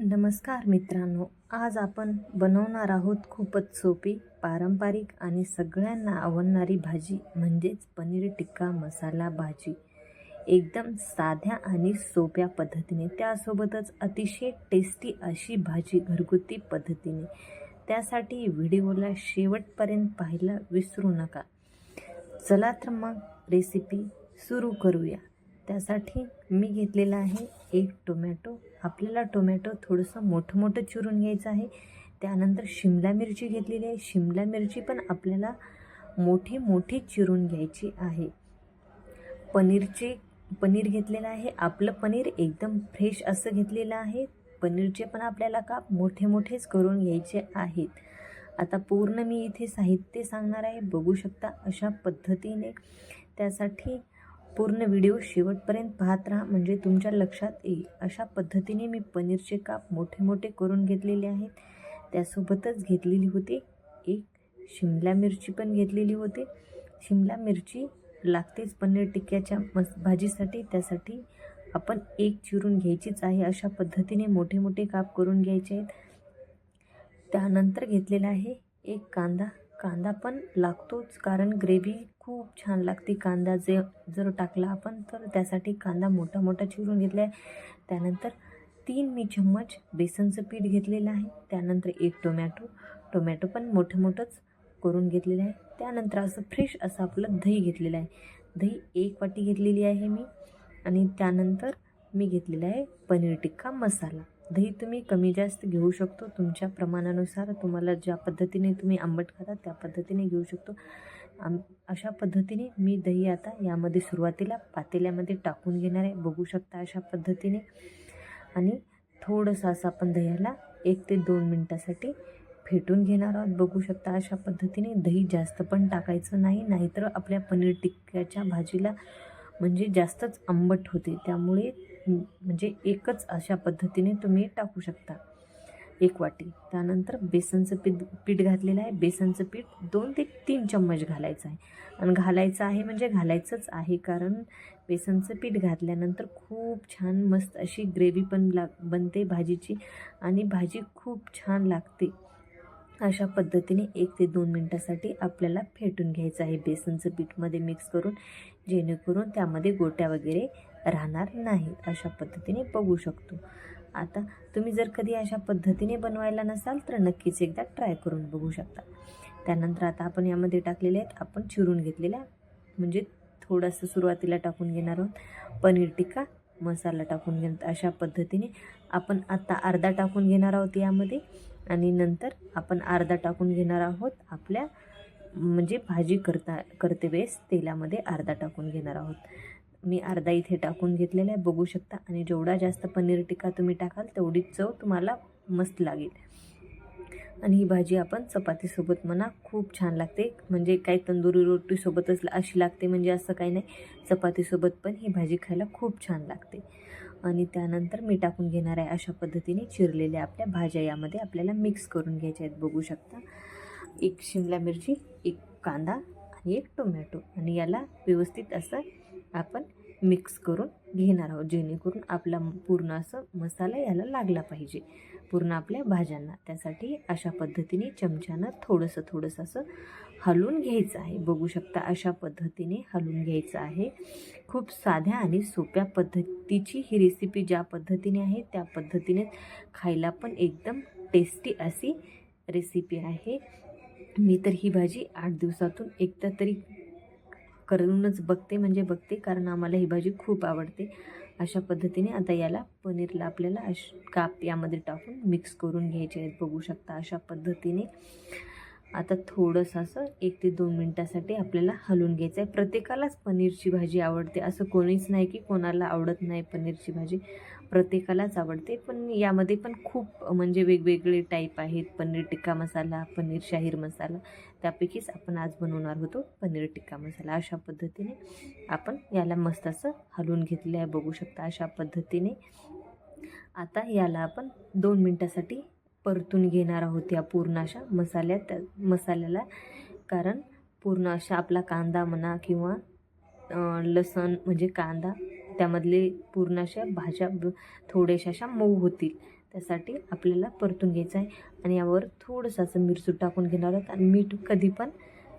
नमस्कार मित्रांनो आज आपण बनवणार आहोत खूपच सोपी पारंपरिक आणि सगळ्यांना आवडणारी भाजी म्हणजेच पनीर टिक्का मसाला भाजी. एकदम साध्या आणि सोप्या पद्धतीने त्यासोबतच अतिशय टेस्टी अशी भाजी घरगुती पद्धतीने. त्यासाठी व्हिडिओला शेवटपर्यंत पाहायला विसरू नका. चला तर मग रेसिपी सुरू करूया. त्यासाठी मी घेतलेला आहे एक टोमॅटो. आपल्याला टोमॅटो थोडंसं मोठं मोठं चिरून घ्यायचं आहे. त्यानंतर शिमला मिरची घेतलेली आहे. शिमला मिरची पण आपल्याला मोठी मोठी चिरून घ्यायची आहे. पनीरचे पनीर घेतलेलं आहे. आपलं पनीर एकदम फ्रेश असं घेतलेलं आहे. पनीरचे पण आपल्याला काप मोठे मोठेच करून घ्यायचे आहेत. आता पूर्ण मी इथे साहित्य सांगणार आहे. बघू शकता अशा पद्धतीने. त्यासाठी पूर्ण व्हिडिओ शेवटपर्यंत पाहत राहा म्हणजे तुमच्या लक्षात येईल. अशा पद्धतीने मी पनीरचे काप मोठे मोठे करून घेतलेले आहेत. त्यासोबतच घेतलेली होती एक शिमला मिरची पण घेतलेली होती. शिमला मिरची लागतेच पनीर टिक्क्याच्या मस भाजीसाठी. त्यासाठी आपण एक चिरून घ्यायचीच आहे. अशा पद्धतीने मोठे मोठे काप करून घ्यायचे आहेत. त्यानंतर घेतलेला आहे एक कांदा कांदा पण लागतोच कारण ग्रेव्ही खूप छान लागते. कांदा जे जर टाकला आपण तर त्यासाठी कांदा मोठा मोठा चिरून घेतला आहे त्यानंतर तीन मी चम्मच बेसनचं पीठ घेतलेलं आहे. त्यानंतर एक टोमॅटो. टोमॅटो पण मोठं मोठंच करून घेतलेलं आहे. त्यानंतर असं फ्रेश असं आपलं दही घेतलेलं आहे. दही एक वाटी घेतलेली आहे मी. आणि त्यानंतर मी घेतलेला आहे पनीर टिक्का मसाला. दही तुम्ही कमी जास्त घेऊ शकतो. तुमच्या प्रमाणानुसार तुम्हाला ज्या पद्धतीने तुम्ही आंबट खाता त्या पद्धतीने घेऊ शकतो. आम अशा पद्धतीने मी दही आता यामध्ये सुरुवातीला पातेल्यामध्ये टाकून घेणार आहे. बघू शकता अशा पद्धतीने. आणि थोडंसं असं आपण दह्याला एक ते दोन मिनटासाठी फेटून घेणार आहोत. बघू शकता अशा पद्धतीने दही जास्त पण टाकायचं नाही नाहीतर आपल्या पनीर टिक्क्याच्या भाजीला म्हणजे जास्तच आंबट होते. त्यामुळे म्हणजे एकच अशा पद्धतीने तुम्ही टाकू शकता. एक वाटी. त्यानंतर बेसनचं पीठ पीठ घातलेलं आहे. बेसनचं पीठ दोन ते तीन चम्मच घालायचं आहे. आणि घालायचं आहे म्हणजे घालायचंच आहे कारण बेसनचं पीठ घातल्यानंतर खूप छान मस्त अशी ग्रेव्ही पण लाग बनते भाजीची आणि भाजी खूप छान लागते. अशा पद्धतीने एक ते दोन मिनटासाठी आपल्याला फेटून घ्यायचं आहे बेसनचं पीठमध्ये मिक्स करून जेणेकरून त्यामध्ये गोट्या वगैरे राहणार नाहीत अशा पद्धतीने बघू शकतो. आता तुम्ही जर कधी अशा पद्धतीने बनवायला नसाल तर नक्कीच एकदा ट्राय करून बघू शकता. त्यानंतर आता आपण यामध्ये टाकलेले आहेत आपण चिरून घेतलेल्या म्हणजे थोडंसं सुरुवातीला टाकून घेणार आहोत. पनीर टिक्का मसाला टाकून घेणार अशा पद्धतीने आपण आता अर्धा टाकून घेणार आहोत यामध्ये. आणि नंतर आपण अर्धा टाकून घेणार आहोत आपल्या म्हणजे भाजी करता करते वेळेस तेलामध्ये अर्धा टाकून घेणार आहोत. मी अर्धा इथे टाकून घेतलेला आहे. बघू शकता. आणि जेवढा जास्त पनीर टिक्का तुम्ही टाकाल तेवढी चव तुम्हाला मस्त लागेल. आणि ही भाजी आपण चपातीसोबत म्हणा खूप छान लागते. म्हणजे काही तंदुरी रोटीसोबतच अशी लागते म्हणजे असं काही नाही. चपातीसोबत पण ही भाजी खायला खूप छान लागते. आणि त्यानंतर मी टाकून घेणार आहे अशा पद्धतीने चिरलेल्या आपल्या भाज्या. यामध्ये आपल्याला मिक्स करून घ्यायच्या आहेत बघू शकता. एक शिमला मिरची एक कांदा आणि एक टोमॅटो. आणि याला व्यवस्थित असं आपण मिक्स करून घेणार आहोत. जेणेकरून आपला पूर्ण असं मसाला याला लागला पाहिजे. पूर्ण आपल्या भाज्यांना. त्यासाठी अशा पद्धतीने चमच्यानं थोडंसं थोडंसं असं हलवून घ्यायचं आहे. बघू शकता अशा पद्धतीने हलवून घ्यायचं आहे. खूप साध्या आणि सोप्या पद्धतीची ही रेसिपी ज्या पद्धतीने आहे त्या पद्धतीने खायला पण एकदम टेस्टी अशी रेसिपी आहे. मी तर ही भाजी आठ दिवसातून एकदा तरी करूनच बघते म्हणजे बघते कारण आम्हाला ही भाजी खूप आवडते. अशा पद्धतीने आता याला पनीरला आपल्याला अश काप यामध्ये टाकून मिक्स करून घ्यायचे आहेत. बघू शकता अशा पद्धतीने. आता थोडंसं असं एक ते दोन मिनटासाठी आपल्याला हलवून घ्यायचं आहे प्रत्येकालाच पनीरची भाजी आवडते. असं कोणीच नाही की कोणाला आवडत नाही पनीरची भाजी. प्रत्येकालाच आवडते. पण यामध्ये पण खूप म्हणजे वेगवेगळे टाईप आहेत. पनीर टिक्का मसाला पनीर शाहीर मसाला. त्यापैकीच आपण आज बनवणार होतो पनीर टिक्का मसाला. अशा पद्धतीने आपण याला मस्त असं हलवून घेतले आहे. बघू शकता अशा पद्धतीने. आता याला आपण दोन मिनटासाठी परतून घेणार आहोत या पूर्ण अशा मसाल्यात मसाल्याला. कारण पूर्ण अशा आपला कांदा म्हणा किंवा लसण म्हणजे कांदा त्यामधले पूर्ण अशा भाज्या थोड्याशा अशा मऊ होतील. त्यासाठी आपल्याला परतून घ्यायचं आहे आणि यावर थोडंसं असं मिरसूट टाकून घेणार आहोत. आणि मीठ कधी पण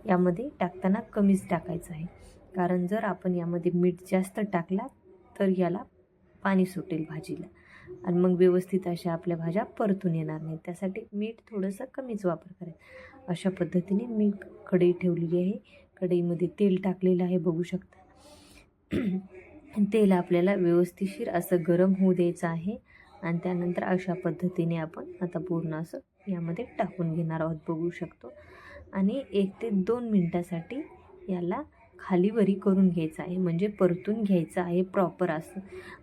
यामध्ये टाकताना कमीच टाकायचं आहे. कारण जर आपण यामध्ये मीठ जास्त टाकला तर याला पाणी सुटेल भाजीला. आणि मग व्यवस्थित अशा आपल्या भाज्या परतून येणार नाही त्यासाठी मीठ थोडंसं कमीच वापर करेल अशा पद्धतीने मी कढई ठेवलेली आहे. कढईमध्ये तेल टाकलेलं आहे बघू शकता. तेल आपल्याला व्यवस्थिशीर असं गरम होऊ द्यायचं आहे. आणि त्यानंतर अशा पद्धतीने आपण आता पूर्ण असं यामध्ये टाकून घेणार आहोत बघू शकतो. आणि एक ते दोन मिनटासाठी याला खालीवरी करून घ्यायचं आहे. म्हणजे परतून घ्यायचं आहे प्रॉपर असं.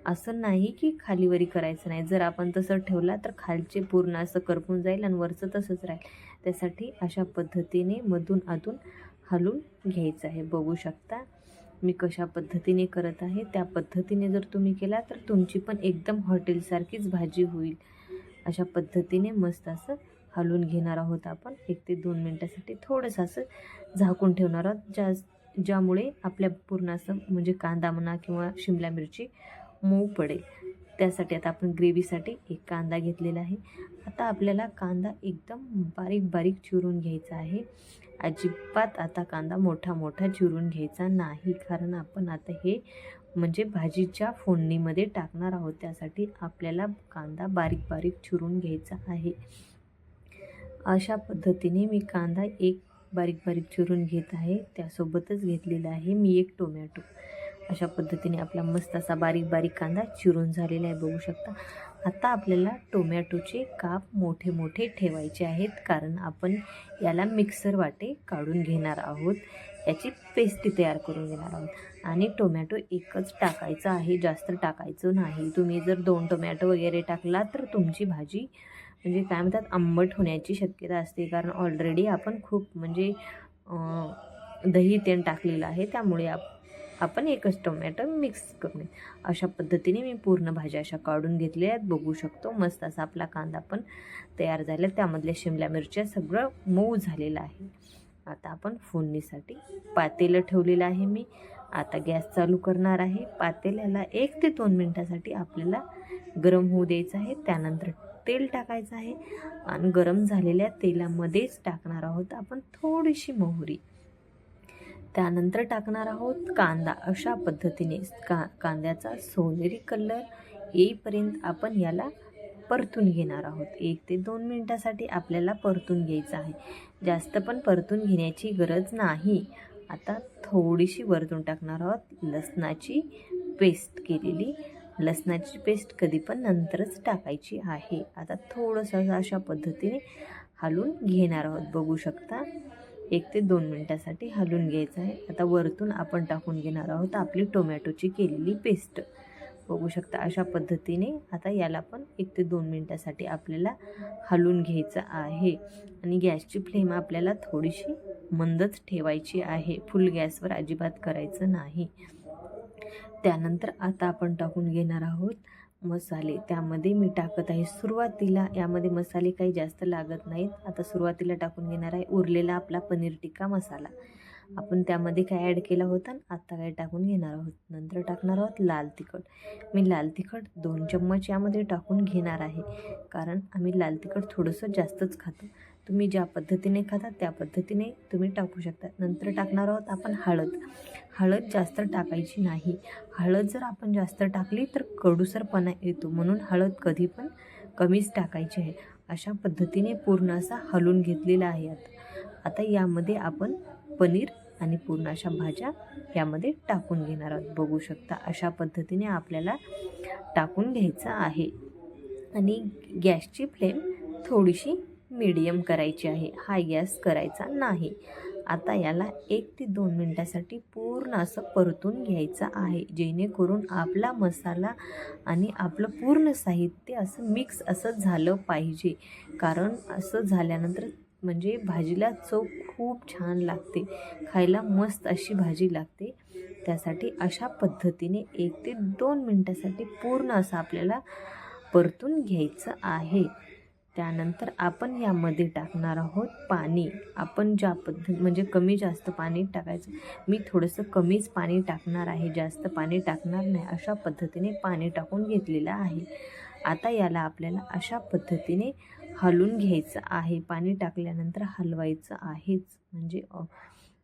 असं नाही की खालीवरी करायचं नाही. जर आपण तसं ठेवला तर खालचे पूर्ण असं करपून जाईल आणि वरचं तसंच राहील. त्यासाठी अशा पद्धतीने मधून आतून हलवून घ्यायचं आहे. बघू शकता. मी कशा पद्धतीने करत आहे त्या पद्धतीने जर तुम्ही केला तर तुमची पण एकदम हॉटेलसारखीच भाजी होईल. अशा पद्धतीने मस्त असं हलवून घेणार आहोत आपण. एक ते दोन मिनटासाठी थोडंसं असं झाकून ठेवणार आहोत ज्या ज्यामुळे आपल्या पूर्ण असं म्हणजे कांदा म्हणा किंवा शिमला मिरची मऊ पडेल. त्यासाठी आता आपण ग्रेव्हीसाठी एक कांदा घेतलेला आहे. आता आपल्याला कांदा एकदम बारीक बारीक चिरून घ्यायचा आहे. अजिबात आता कांदा मोठा मोठा चिरून घ्यायचा नाही. कारण आपण आता हे म्हणजे भाजीच्या फोडणीमध्ये टाकणार आहोत. त्यासाठी आपल्याला कांदा बारीक बारीक चिरून घ्यायचा आहे. अशा पद्धतीने मी कांदा एक बारीक बारीक चिरून घेत आहे. त्यासोबतच घेतलेला आहे मी एक टोमॅटो. अशा पद्धतीने आपला मस्त असा बारीक बारीक कांदा चिरून झालेला आहे बघू शकता. आता आपल्याला टोमॅटोचे काप मोठे मोठे ठेवायचे आहेत कारण आपण याला मिक्सर वाटे काढून घेणार आहोत. याची पेस्टी तयार करून घेणार आहोत. आणि टोमॅटो एकच टाकायचं आहे जास्त टाकायचं नाही. तुम्ही जर दोन टोमॅटो वगैरे टाकला तर तुमची भाजी म्हणजे काय म्हणतात आंबट होण्याची शक्यता असते. कारण ऑलरेडी आपण खूप म्हणजे दही तेल टाकलेलं आहे त्यामुळे आप आपण एकच टोमॅटो मिक्स करून अशा पद्धतीने मी पूर्ण भाज्या अशा काढून घेतल्या आहेत. बघू शकतो मस्त असा आपला कांदा पण तयार झाला त्यामधल्या शिमला मिरच्या सगळं मऊ झालेलं आहे. आता आपण फोडणीसाठी पातेलं ठेवलेलं आहे मी. आता गॅस चालू करणार आहे. पातेल्याला एक ते दोन मिनटासाठी आपल्याला गरम होऊ द्यायचं आहे. त्यानंतर तेल टाकायचं आहे. आणि गरम झालेल्या तेलामध्येच टाकणार आहोत आपण थोडीशी मोहरी. त्यानंतर टाकणार आहोत कांदा. अशा पद्धतीने का कांद्याचा सोनेरी कलर येईपर्यंत आपण याला परतून घेणार आहोत. एक ते दोन मिनटासाठी आपल्याला परतून घ्यायचं आहे. जास्त पण परतून घेण्याची गरज नाही. आता थोडीशी वरतून टाकणार आहोत. लसणाची पेस्ट केलेली. लसणाची पेस्ट कधी पण नंतरच टाकायची आहे. आता थोडंसं अशा पद्धतीने हलून घेणार आहोत. बघू शकता. एक ते दोन मिनटासाठी हलवून घ्यायचं आहे. आता वरतून आपण टाकून घेणार आहोत आपली टोमॅटोची केलेली पेस्ट. बघू शकता अशा पद्धतीने आता याला पण एक ते दोन मिनटासाठी आपल्याला हलवून घ्यायचं आहे. आणि गॅसची फ्लेम आपल्याला थोडीशी मंदच ठेवायची आहे. फुल गॅसवर अजिबात करायचं नाही. त्यानंतर आता आपण टाकून घेणार आहोत मसाले. त्यामध्ये मी टाकत आहे सुरुवातीला यामध्ये मसाले काही जास्त लागत नाहीत. आता सुरुवातीला टाकून घेणार आहे उरलेला आपला पनीर टिक्का मसाला. आपण त्यामध्ये काय ॲड केला होता आत्ता काय टाकून घेणार आहोत? नंतर टाकणार आहोत लाल तिखट. मी लाल तिखट दोन चम्मच यामध्ये टाकून घेणार आहे. कारण आम्ही लाल तिखट थोडंसं जास्तच खातो. तुम्ही ज्या पद्धतीने खाता त्या पद्धतीने तुम्ही टाकू शकता. नंतर टाकणार आहोत आपण हळद. हळद जास्त टाकायची नाही. हळद जर आपण जास्त टाकली तर कडूसरपणा येतो. म्हणून हळद कधी पण कमीच टाकायची आहे. अशा पद्धतीने पूर्ण असा हलून घेतलेला आहे आता. आता यामध्ये आपण पनीर आणि पूर्ण अशा भाज्या यामध्ये टाकून घेणार आहोत. बघू शकता अशा पद्धतीने आपल्याला टाकून घ्यायचं आहे. आणि गॅसची फ्लेम थोडीशी मीडियम करायची आहे. हाय गॅस करायचा नाही. आता याला एक ते दोन मिनटासाठी पूर्ण असं परतून घ्यायचं आहे. जेणेकरून आपला मसाला आणि आपलं पूर्ण साहित्य असं मिक्स असं झालं पाहिजे. कारण असं झाल्यानंतर म्हणजे भाजीला चव खूप छान लागते. खायला मस्त अशी भाजी लागते. त्यासाठी अशा पद्धतीने एक ते दोन मिनटासाठी पूर्ण असं आपल्याला परतून घ्यायचं आहे. त्यानंतर आपण यामध्ये टाकणार आहोत पाणी. आपण ज्या पद्धत म्हणजे कमी जास्त पाणी टाकायचं. मी थोडंसं कमीच पाणी टाकणार आहे. जास्त पाणी टाकणार नाही. अशा पद्धतीने पाणी टाकून घेतलेलं आहे. आता याला आपल्याला अशा पद्धतीने हलवून घ्यायचं आहे. पाणी टाकल्यानंतर हलवायचं आहेच. म्हणजे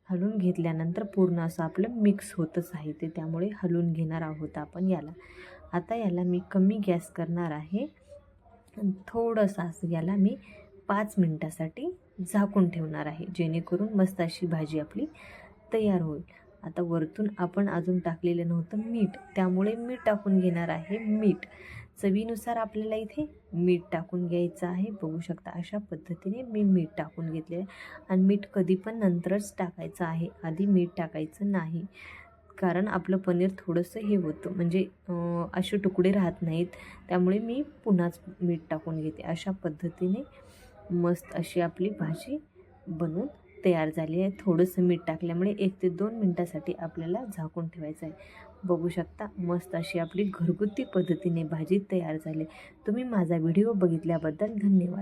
हलवून घेतल्यानंतर पूर्ण असं आपलं मिक्स होतच आहे. ते त्यामुळे हलवून घेणार आहोत आपण याला. आता याला मी कमी गॅस करणार आहे. थोडंसं असं याला मी पाच मिनटासाठी झाकून ठेवणार आहे. जेणेकरून मस्त अशी भाजी आपली तयार होईल. आता वरतून आपण अजून टाकलेलं नव्हतं मीठ. त्यामुळे मीठ टाकून घेणार आहे मीठ. चवीनुसार आपल्याला इथे मीठ टाकून घ्यायचं आहे. बघू शकता अशा पद्धतीने मी मीठ टाकून घेतले आहे. आणि मीठ कधी पण नंतरच टाकायचं आहे. आधी मीठ टाकायचं नाही. कारण आपलं पनीर थोडंसं हे होतं. म्हणजे असे तुकडे राहत नाहीत. त्यामुळे मी पुन्हाच मीठ टाकून घेते. अशा पद्धतीने मस्त अशी आपली भाजी बनवून तयार झाली आहे. थोडंसं मीठ टाकल्यामुळे एक ते दोन मिनटासाठी आपल्याला झाकून ठेवायचं आहे. बघू शकता मस्त अशी आपली घरगुती पद्धतीने भाजी तयार झाली तुम्ही माझा व्हिडिओ बघितल्याबद्दल धन्यवाद.